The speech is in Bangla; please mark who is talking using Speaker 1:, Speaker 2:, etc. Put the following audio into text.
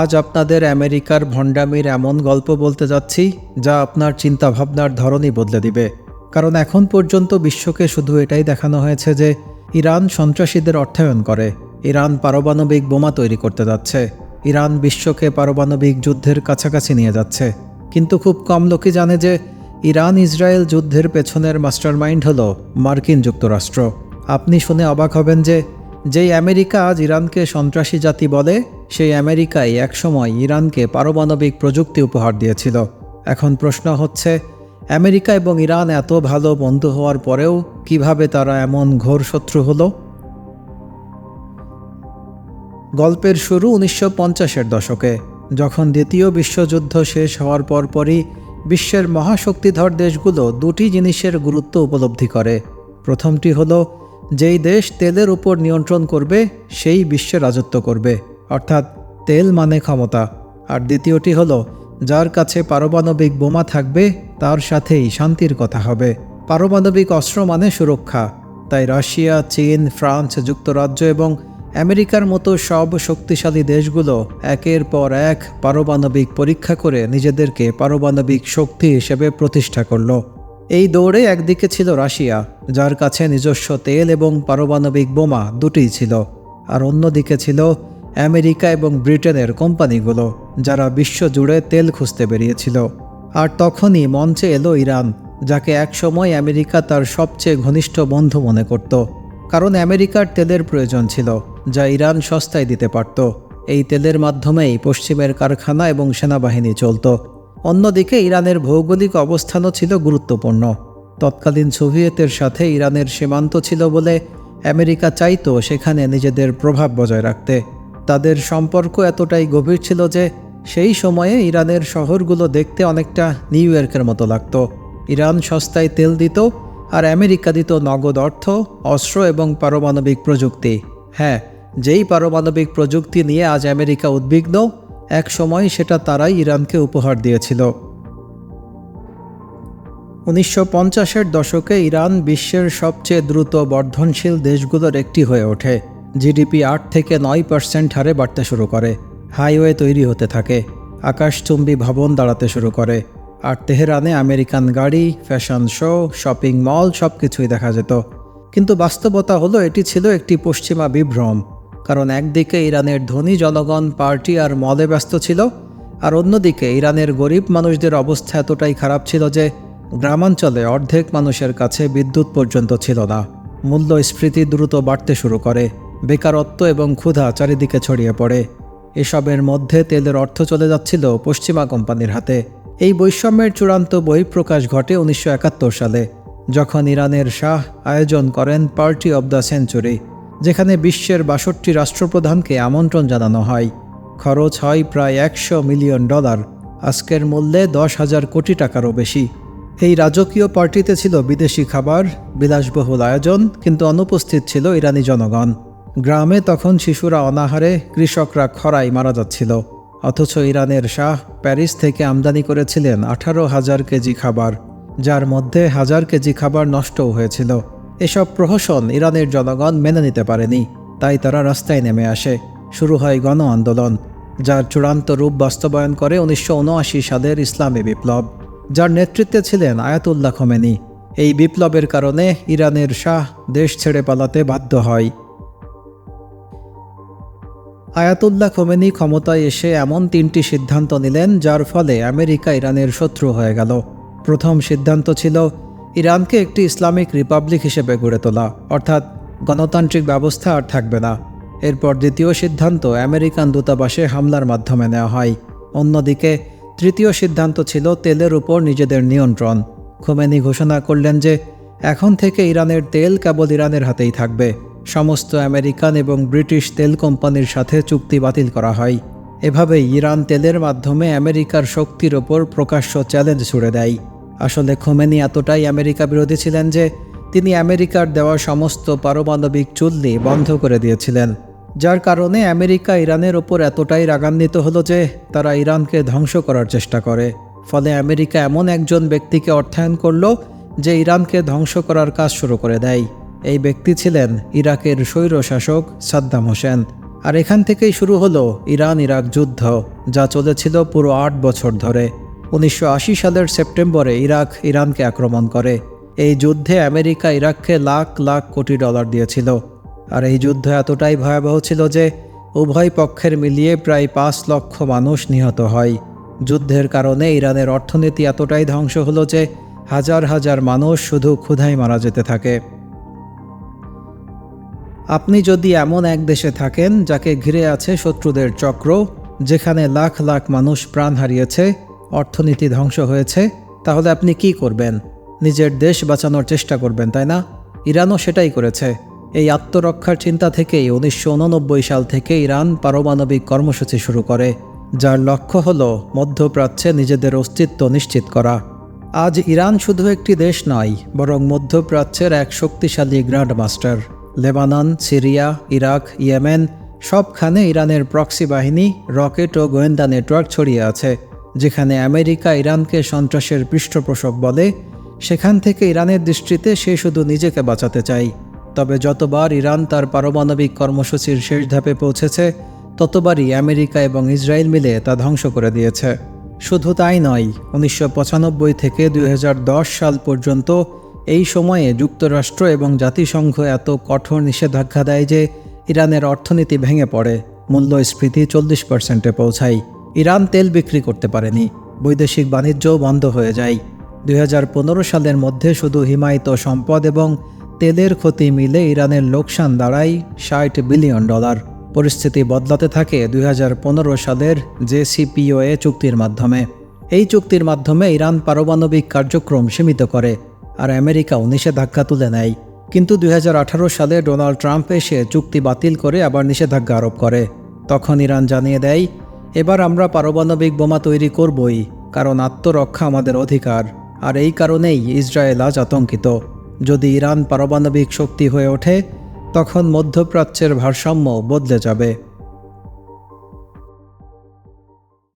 Speaker 1: আজ আপনাদের আমেরিকার ভণ্ডামির এমন গল্প বলতে যাচ্ছি, যা আপনার চিন্তাভাবনার ধরনই বদলে দিবে। কারণ এখন পর্যন্ত বিশ্বকে শুধু এটাই দেখানো হয়েছে যে, ইরান সন্ত্রাসীদের অর্থায়ন করে। ইরান পারমাণবিক বোমা তৈরি করতে যাচ্ছে। ইরান বিশ্বকে পারমাণবিক যুদ্ধের কাছাকাছি নিয়ে যাচ্ছে। কিন্তু খুব কম লোকই জানে যে, ইরান ইসরায়েল যুদ্ধের পেছনের মাস্টারমাইন্ড হল মার্কিন যুক্তরাষ্ট্র। আপনি শুনে অবাক হবেন যে, যেই আমেরিকা আজ ইরানকে সন্ত্রাসী জাতি বলে সেই আমেরিকাই একসময় ইরানকে পারমাণবিক প্রযুক্তি উপহার দিয়েছিল। এখন প্রশ্ন হচ্ছে, আমেরিকা এবং ইরান এত ভালো বন্ধু হওয়ার পরেও কীভাবে তারা এমন ঘোর শত্রু হলো? গল্পের শুরু উনিশশো পঞ্চাশের দশকে, যখন দ্বিতীয় বিশ্বযুদ্ধ শেষ হওয়ার পরপরই বিশ্বের মহাশক্তিধর দেশগুলো দুটি জিনিসের গুরুত্ব উপলব্ধি করে। প্রথমটি হলো, যেই দেশ তেলের উপর নিয়ন্ত্রণ করবে, সেই বিশ্বে রাজত্ব করবে। অর্থাৎ তেল মানে ক্ষমতা। আর দ্বিতীয়টি হলো, যার কাছে পারমাণবিক বোমা থাকবে, তার সাথেই শান্তির কথা হবে। পারমাণবিক অস্ত্র মানে সুরক্ষা। তাই রাশিয়া, চীন, ফ্রান্স, যুক্তরাজ্য এবং আমেরিকার মতো সব শক্তিশালী দেশগুলো একের পর এক পারমাণবিক পরীক্ষা করে নিজেদেরকে পারমাণবিক শক্তি হিসেবে প্রতিষ্ঠা করল। এই দৌড়ে একদিকে ছিল রাশিয়া, যার কাছে নিজস্ব তেল এবং পারমাণবিক বোমা দুটিই ছিল। আর অন্যদিকে ছিল আমেরিকা এবং ব্রিটেনের কোম্পানিগুলো, যারা বিশ্বজুড়ে তেল খুঁজতে বেরিয়েছিল। আর তখনই মঞ্চে এলো ইরান, যাকে একসময় আমেরিকা তার সবচেয়ে ঘনিষ্ঠ বন্ধু মনে করত। কারণ আমেরিকার তেলের প্রয়োজন ছিল, যা ইরান সস্তায় দিতে পারত। এই তেলের মাধ্যমেই পশ্চিমের কারখানা এবং সেনাবাহিনী চলত। অন্যদিকে ইরানের ভৌগোলিক অবস্থানও ছিল গুরুত্বপূর্ণ। তৎকালীন সোভিয়েতের সাথে ইরানের সীমান্ত ছিল বলে আমেরিকা চাইতো সেখানে নিজেদের প্রভাব বজায় রাখতে। তাদের সম্পর্ক এতটাই গভীর ছিল যে সেই সময়ে ইরানের শহরগুলো দেখতে অনেকটা নিউ ইয়র্কের মতো লাগতো। ইরান সস্তায় তেল দিত আর আমেরিকা দিত নগদ অর্থ, অস্ত্র এবং পারমাণবিক প্রযুক্তি। হ্যাঁ যেই পারমাণবিক প্রযুক্তি নিয়ে আজ আমেরিকা উদ্বিগ্ন, এক সময় সেটা তারাই ইরানকে উপহার দিয়েছিল। উনিশশো পঞ্চাশের দশকে ইরান বিশ্বের সবচেয়ে দ্রুত বর্ধনশীল দেশগুলোর একটি হয়ে ওঠে। জিডিপি আট থেকে নয় পার্সেন্ট হারে বাড়তে শুরু করে, হাইওয়ে তৈরি হতে থাকে, আকাশচুম্বী ভবন দাঁড়াতে শুরু করে। আর তেহরানে আমেরিকান গাড়ি, ফ্যাশন শো, শপিং মল সব কিছুই দেখা যেত। কিন্তু বাস্তবতা হলো এটি ছিল একটি পশ্চিমা বিভ্রম, কারণ একদিকে ইরানের ধনী জনগণ পার্টি আর মলে ব্যস্ত ছিল, আর অন্যদিকে ইরানের গরিব মানুষদের অবস্থা এতটাই খারাপ ছিল যে গ্রামাঞ্চলে অর্ধেক মানুষের কাছে বিদ্যুৎ পর্যন্ত ছিল না। মূল্যস্ফীতি দ্রুত বাড়তে শুরু করে বেকারত্ব এবং ক্ষুধা চারিদিকে ছড়িয়ে পড়ে। এসবের মধ্যে তেলের অর্থ চলে যাচ্ছিল পশ্চিমা কোম্পানির হাতে। এই বৈষম্যের চূড়ান্ত বহিঃপ্রকাশ ঘটে উনিশশো একাত্তর সালে, যখন ইরানের শাহ আয়োজন করেন পার্টি অব দ্য সেঞ্চুরি, যেখানে বিশ্বের বাষট্টি রাষ্ট্রপ্রধানকে আমন্ত্রণ জানানো হয়। খরচ হয় প্রায় একশো মিলিয়ন ডলার, আজকের মূল্যে দশ হাজার কোটি টাকারও বেশি। এই রাজকীয় পার্টিতে ছিল বিদেশি খাবার, বিলাসবহুল আয়োজন, কিন্তু অনুপস্থিত ছিল ইরানি জনগণ। গ্রামে তখন শিশুরা অনাহারে কৃষকরা খরায় মারা যাচ্ছিল। অথচ ইরানের শাহ প্যারিস থেকে আমদানি করেছিলেন আঠারো হাজার কেজি খাবার, যার মধ্যে হাজার কেজি খাবার নষ্টও হয়েছিল। এসব প্রহসন ইরানের জনগণ মেনে নিতে পারেনি, তাই তারা রাস্তায় নেমে আসে। শুরু হয় গণ আন্দোলন, যার চূড়ান্ত রূপ বাস্তবায়ন করে উনিশশো উনআশি সালের ইসলামী বিপ্লব, যার নেতৃত্বে ছিলেন আয়াতুল্লাহ খোমেনি। এই বিপ্লবের কারণে ইরানের শাহ দেশ ছেড়ে পালাতে বাধ্য হয়। আয়াতুল্লাহ খোমেনি ক্ষমতায় এসে এমন তিনটি সিদ্ধান্ত নিলেন, যার ফলে আমেরিকা ইরানের শত্রু হয়ে গেল। প্রথম সিদ্ধান্ত ছিল, ইরানকে একটি ইসলামিক রিপাবলিক হিসেবে গড়ে তোলা। অর্থাৎ, গণতান্ত্রিক ব্যবস্থা আর থাকবে না। এরপর দ্বিতীয় সিদ্ধান্ত, আমেরিকান দূতাবাসে হামলার মাধ্যমে নেওয়া হয়। অন্যদিকে, তৃতীয় সিদ্ধান্ত ছিল, তেলের উপর নিজেদের নিয়ন্ত্রণ। খোমেনি ঘোষণা করলেন যে, এখন থেকে ইরানের তেল কেবল ইরানের হাতেই থাকবে। সমস্ত আমেরিকান এবং ব্রিটিশ তেল কোম্পানির সাথে চুক্তি বাতিল করা হয়। এভাবেই ইরান তেলের মাধ্যমে আমেরিকার শক্তির ওপর প্রকাশ্য চ্যালেঞ্জ ছুড়ে দেয়। আসলে খোমেনি এতটাই আমেরিকা বিরোধী ছিলেন যে, তিনি আমেরিকার দেওয়া সমস্ত পারমাণবিক চুল্লি বন্ধ করে দিয়েছিলেন। যার কারণে আমেরিকা ইরানের ওপর এতটাই রাগান্বিত হলো যে, তারা ইরানকে ধ্বংস করার চেষ্টা করে। ফলে আমেরিকা এমন একজন ব্যক্তিকে অর্থায়ন করল যে, ইরানকে ধ্বংস করার কাজ শুরু করে দেয়। এই ব্যক্তি ছিলেন ইরাকের স্বৈর শাসক সাদ্দাম হোসেন। আর এখান থেকেই শুরু হলো ইরান ইরাক যুদ্ধ, যা চলেছিল পুরো আট বছর ধরে। উনিশশো আশি সালের সেপ্টেম্বরে ইরাক ইরানকে আক্রমণ করে। এই যুদ্ধে আমেরিকা ইরাককে লাখ লাখ কোটি ডলার দিয়েছিল। আর এই যুদ্ধ এতটাই ভয়াবহ ছিল যে, উভয় পক্ষের মিলিয়ে প্রায় পাঁচ লক্ষ মানুষ নিহত হয়। যুদ্ধের কারণে ইরানের অর্থনীতি এতটাই ধ্বংস হলো যে, হাজার হাজার মানুষ শুধু ক্ষুধায় মারা যেতে থাকে। আপনি যদি এমন এক দেশে থাকেন যাকে ঘিরে আছে শত্রুদের চক্র, যেখানে লাখ লাখ মানুষ প্রাণ হারিয়েছে, অর্থনীতি ধ্বংস হয়েছে, তাহলে আপনি কি করবেন? নিজের দেশ বাঁচানোর চেষ্টা করবেন, তাই না? ইরানও সেটাই করেছে। এই আত্মরক্ষার চিন্তা থেকেই উনিশশো উননব্বই সাল থেকে ইরান পারমাণবিক কর্মসূচি শুরু করে, যার লক্ষ্য হল মধ্যপ্রাচ্যে নিজেদের অস্তিত্ব নিশ্চিত করা। আজ ইরান শুধু একটি দেশ নয়, বরং মধ্যপ্রাচ্যের এক শক্তিশালী grand master Lebanon, Syria, Iraq, Yemen, সবখানে ইরানের প্রক্সি বাহিনী, রকেট ও গোয়েন্দা নেটওয়ার্ক ছড়িয়ে আছে, যেখানে আমেরিকা ইরানকে সন্ত্রাসের পৃষ্ঠপোষক বলে। সেখান থেকে ইরানের দৃষ্টিতে সে শুধু নিজেকে বাঁচাতে চায়। তবে যতবার ইরান তার পারমাণবিক কর্মসূচির শেষ ধাপে পৌঁছেছে, ততবারই আমেরিকা এবং ইসরায়েল মিলে তা ধ্বংস করে দিয়েছে। শুধু তাই নয়, উনিশশো থেকে দুই হাজার দশ সাল পর্যন্ত এই সময়ে যুক্তরাষ্ট্র এবং জাতিসংঘ এত কঠোর নিষেধাজ্ঞা দেয় যে ইরানের অর্থনীতি ভেঙে পড়ে। মূল্যস্ফীতি চল্লিশ পার্সেন্টে পৌঁছায়। ইরান তেল বিক্রি করতে পারেনি। বৈদেশিক বাণিজ্যও বন্ধ হয়ে যায়। দুই হাজার পনেরো সালের মধ্যে শুধু হিমায়িত সম্পদ এবং তেলের ক্ষতি মিলে ইরানের লোকসান দাঁড়ায় ষাট বিলিয়ন ডলার। পরিস্থিতি বদলাতে থাকে দুই হাজার পনেরো সালের জেসিপিওএ চুক্তির মাধ্যমে। এই চুক্তির মাধ্যমে ইরান পারমাণবিক কার্যক্রম সীমিত করে। আর আমেরিকাও নিষেধাজ্ঞা তুলে নেয়। কিন্তু দুই হাজার আঠারো সালে ডোনাল্ড ট্রাম্প এসে চুক্তি বাতিল করে আবার নিষেধাজ্ঞা আরোপ করে। তখন ইরান জানিয়ে দেয়, এবার আমরা পারমাণবিক বোমা তৈরি করবই, কারণ আত্মরক্ষা আমাদের অধিকার। আর এই কারণেই ইসরায়েল আজ আতঙ্কিত। যদি ইরান পারমাণবিক শক্তি হয়ে ওঠে, তখন মধ্যপ্রাচ্যের ভারসাম্য বদলে যাবে।